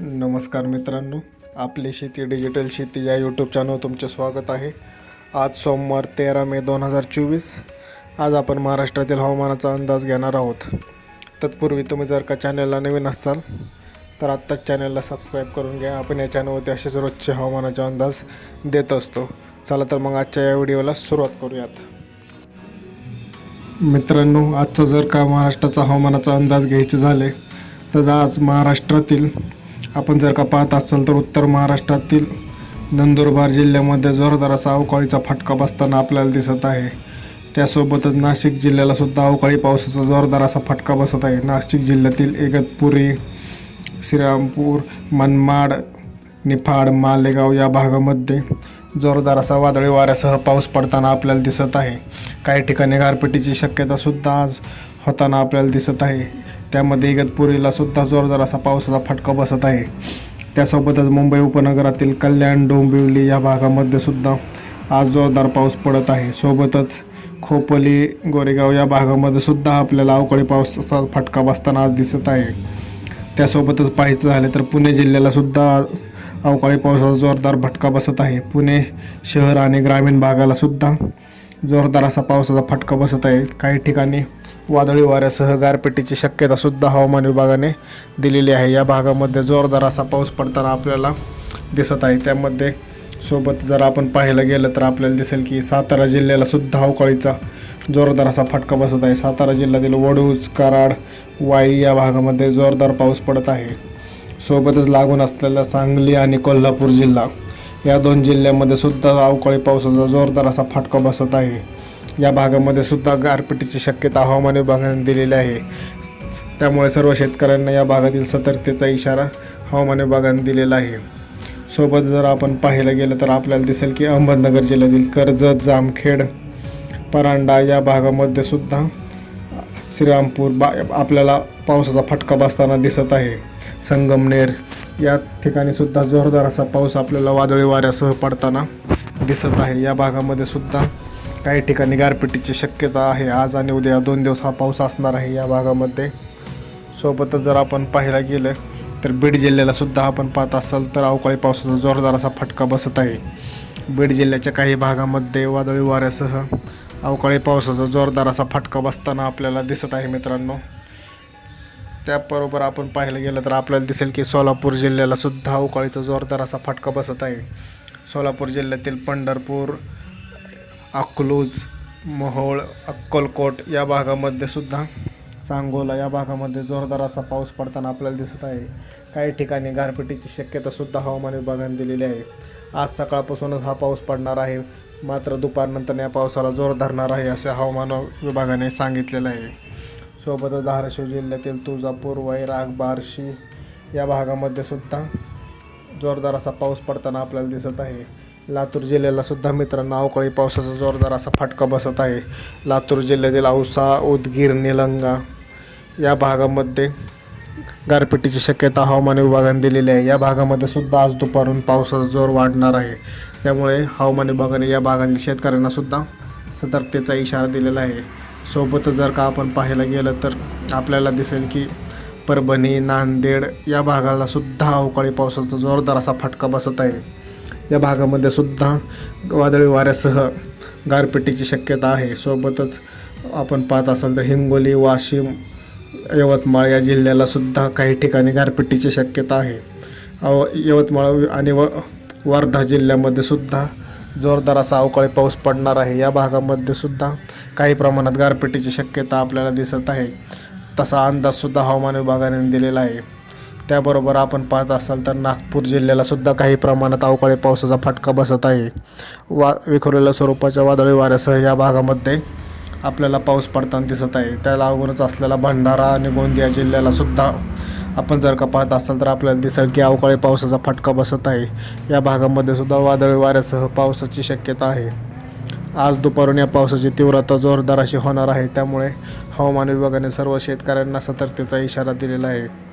नमस्कार मित्रांनो आपली शेती डिजिटल शेती या यूट्यूब चॅनल तुमचे स्वागत आहे. आज सोमवार तेरा मे दोन हजार चोवीस. आज आपण महाराष्ट्रातील हवामानाचा अंदाज घेणार आहोत. तत्पूर्वी तुम्ही जर का चॅनलला नवीन असाल तर आत्ताच चॅनलला सबस्क्राईब करून घ्या. आपण या चॅनलवरती असेच रोजचे हवामानाचा अंदाज देत असतो. चला तर मग आजच्या या व्हिडिओला सुरुवात करूयात. मित्रांनो आजचा जर का महाराष्ट्राचा हवामानाचा अंदाज घ्यायचे झाले तर आज महाराष्ट्रातील आपण जर का पाहत असाल तर उत्तर महाराष्ट्रातील नंदुरबार जिल्ह्यामध्ये जोरदार असा अवकाळीचा फटका बसताना आपल्याला दिसत आहे. त्यासोबतच नाशिक जिल्ह्याला सुद्धा अवकाळी पावसाचा जोरदार असा फटका बसत आहे. नाशिक जिल्ह्यातील इगतपुरी श्रीरामपूर मनमाड निफाड मालेगाव या भागामध्ये जोरदार असा वादळी वाऱ्यासह पाऊस पडताना आपल्याला दिसत आहे. काही ठिकाणी गारपिटीची शक्यतासुद्धा आज होताना आपल्याला दिसत आहे. त्यामध्ये इगतपुरीला सुद्धा जोरदार असा पावसाचा फटका बसत आहे. त्यासोबतच मुंबई उपनगरातील कल्याण डोंबिवली या भागामध्ये सुद्धा आज जोरदार पाऊस पडत आहे. सोबतच खोपोली गोरेगाव या भागामध्ये सुद्धा आपल्याला अवकाळी पावसाचा फटका बसताना आज दिसत आहे. त्यासोबतच पाहायचं झालं तर पुणे जिल्ह्याला सुद्धा अवकाळी पावसाचा जोरदार फटका बसत आहे. पुणे शहर आणि ग्रामीण भागाला सुद्धा जोरदार असा पावसाचा फटका बसत आहे. काही ठिकाणी वादळी वाऱ्यासह गारपिटीची शक्यता सुद्धा हवामान विभागाने दिलेली आहे. या भागामध्ये जोरदार असा पाऊस पडताना आपल्याला दिसत आहे. त्यामध्ये सोबत जर आपण पाहायला गेलं तर आपल्याला दिसेल की सातारा जिल्ह्याला सुद्धा अवकाळीचा जोरदार असा फटका बसत आहे. सातारा जिल्ह्यातील वडूज कराड वाई या भागामध्ये जोरदार पाऊस पडत आहे. सोबतच लागून असलेला सांगली आणि कोल्हापूर जिल्हा या दोन जिल्ह्यामध्ये सुद्धा अवकाळी पावसाचा जोरदार असा फटका बसत आहे. या भागामध्ये सुद्धा गारपिटीची शक्यता हवामान विभागाने दिलेली आहे. त्यामुळे सर्व शेतकऱ्यांना या भागातील सतर्कतेचा इशारा हवामान विभागाने दिलेला आहे. सोबत जर आपण पाहायला गेलं तर आपल्याला दिसेल की अहमदनगर जिल्ह्यातील कर्जत जामखेड परांडा या भागामध्ये सुद्धा श्रीरामपूर बा आपल्याला पावसाचा फटका बसताना दिसत आहे. संगमनेर या ठिकाणी सुद्धा जोरदार असा पाऊस आपल्याला वादळी वाऱ्यासह पडताना दिसत आहे. या भागामध्ये सुद्धा काही ठिकाणी गारपिटीची शक्यता आहे. आज आणि उद्या दोन दिवस हा पाऊस असणार आहे या भागामध्ये. सोबतच जर आपण पाहायला गेलं तर बीड जिल्ह्याला सुद्धा आपण पाहत असाल तर अवकाळी पावसाचा जोरदार असा फटका बसत आहे. बीड जिल्ह्याच्या काही भागामध्ये वादळी वाऱ्यासह अवकाळी पावसाचा जोरदार असा फटका बसताना आपल्याला दिसत आहे मित्रांनो. त्याबरोबर आपण पाहायला गेलं तर आपल्याला दिसेल की सोलापूर जिल्ह्याला सुद्धा अवकाळीचा जोरदार असा फटका बसत आहे. सोलापूर जिल्ह्यातील पंढरपूर अकलूज मोहोळ अक्कलकोट या भागामध्ये सुद्धा सांगोला या भागामध्ये जोरदार असा पाऊस पडताना आपल्याला दिसत आहे. काही ठिकाणी गारपिटीची शक्यतासुद्धा हवामान विभागाने दिलेली आहे. आज सकाळपासूनच हा पाऊस पडणार आहे. मात्र दुपारनंतर या पावसाला जोर धरणार आहे असे हवामान विभागाने सांगितलेलं आहे. सोबतच धाराशिव जिल्ह्यातील तुळजापूर वैराग बार्शी या भागामध्ये सुद्धा जोरदार असा पाऊस पडताना आपल्याला दिसत आहे. लातूर जिल्ह्याला सुद्धा मित्रांनो अवकाळी पावसाचा जोरदार असा फटका बसत आहे. लातूर जिल्ह्यातील औसा उदगीर निलंगा या भागामध्ये गारपिटीची शक्यता हवामान विभागाने दिलेली आहे. या भागामध्ये सुद्धा आज दुपारून पावसाचा जोर वाढणार आहे. त्यामुळे हवामान विभागाने या भागातील शेतकऱ्यांना सुद्धा सतर्कतेचा इशारा दिलेला आहे. सोबतच जर का आपण पाहायला गेलं तर आपल्याला दिसेल की परभणी नांदेड या भागाला सुद्धा अवकाळी पावसाचा जोरदार असा फटका बसत आहे. या भागामध्ये सुद्धा वादळी वाऱ्यासह गारपिटीची शक्यता आहे. सोबतच आपण पाहत असाल तर हिंगोली वाशिम यवतमाळ या जिल्ह्याला सुद्धा काही ठिकाणी गारपिटीची शक्यता आहे. अव यवतमाळ आणि व वर्धा जिल्ह्यामध्ये सुद्धा जोरदार असा अवकाळी पाऊस पडणार आहे. या भागामध्ये सुद्धा काही प्रमाणात गारपिटीची शक्यता आपल्याला दिसत आहे. तसा अंदाजसुद्धा हवामान विभागाने दिलेला आहे. त्याबरोबर आपण पाहत असाल तर नागपूर जिल्ह्यालासुद्धा काही प्रमाणात अवकाळी पावसाचा फटका बसत आहे. वा विखुरलेल्या स्वरूपाच्या वादळी वाऱ्यासह या भागामध्ये आपल्याला पाऊस पडताना दिसत आहे. त्याला अगोदरच असलेला भंडारा आणि गोंदिया जिल्ह्यालासुद्धा आपण जर का पाहत असाल तर आपल्याला दिसेल की अवकाळी पावसाचा फटका बसत आहे. या भागामध्ये सुद्धा वादळी वाऱ्यासह पावसाची शक्यता आहे. आज दुपारून या पावसाची तीव्रता जोरदार अशी होणार आहे. त्यामुळे हवामान विभागाने सर्व शेतकऱ्यांना सतर्कतेचा इशारा दिलेला आहे.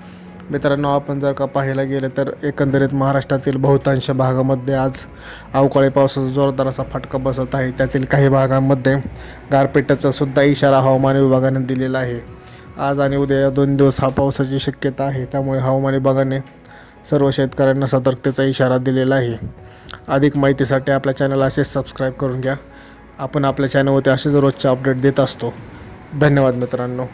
मित्रांनो आपण जर का पाहायला गेलं तर एकंदरीत महाराष्ट्रातील बहुतांश भागामध्ये आज अवकाळी पावसाचा जोरदार असा फटका बसत आहे. त्यातील काही भागांमध्ये गारपेटाचासुद्धा इशारा हवामान विभागाने दिलेला आहे. आज आणि उद्या या दोन दिवस हा पावसाची शक्यता आहे. त्यामुळे हवामान विभागाने सर्व शेतकऱ्यांना सतर्कतेचा इशारा दिलेला आहे. अधिक माहितीसाठी आपल्या चॅनल असेच सबस्क्राईब करून घ्या. आपण आपल्या चॅनलवरती असेच रोजचे अपडेट देत असतो. धन्यवाद मित्रांनो.